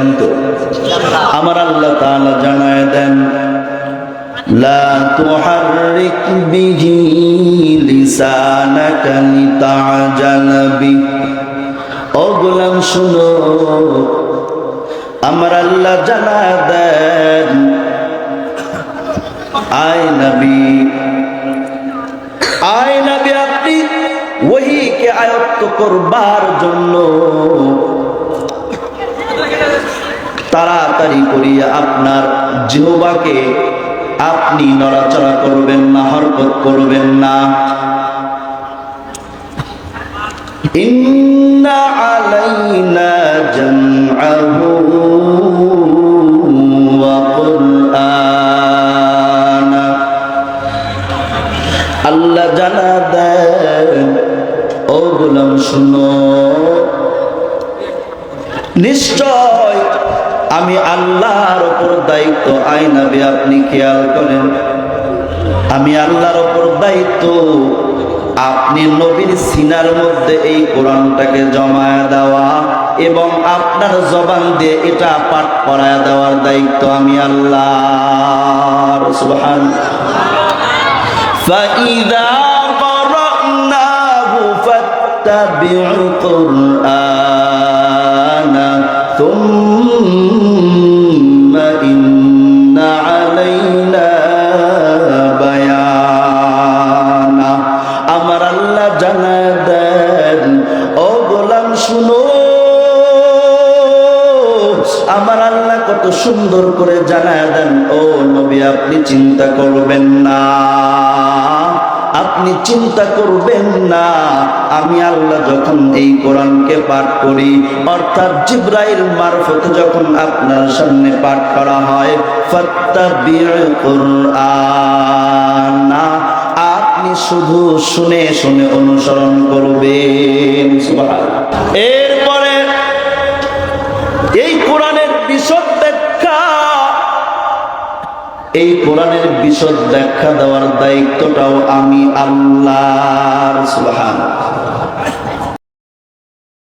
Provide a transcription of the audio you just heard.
বলেন তো আমার আল্লাহ তালা জানায় দেন গোলাম, শুনো। আমার আল্লাহ জানায় দেন, আয় নবী আয় নবী, আপনি ওহিকে আয়ত্ত করবার জন্য আপনার জিহবাকে আপনি নড়াচড়া করবেন না, হরকত করবেন না। আলাইনা জামআহু আল্লাহ জানা দেন, ও গোলাম শুনো। নিশ্চয় আমি আল্লাহর ওপর দায়িত্ব আইনাবে আপনি খেয়াল করেন। আমি আল্লাহর ওপর দায়িত্ব, আপনি নবীর সিনার মধ্যে এই কোরআনটাকে জমা দেওয়া এবং আপনার জবান দিয়ে এটা পাঠ করা দেওয়ার দায়িত্ব আমি আল্লাহ সুহান ফাইদা কত সুন্দর করে জানায় দেন, ও নবী, আপনি চিন্তা করবেন না। আপনি চিন্তা করবেন না। আমি আল্লাহ যখন এই কোরআনকে পাঠ করি, অর্থাৎ জিব্রাইল মারফত যখন আপনার সামনে পাঠ করা হয় কুরআনা। আপনি শুধু শুনে শুনে অনুসরণ করবেন, সুবহানাল্লাহ। এই কোরআনের বিশদ ব্যাখ্যা দেওয়ার দায়িত্বটাও আমি আল্লাহ সুবহান।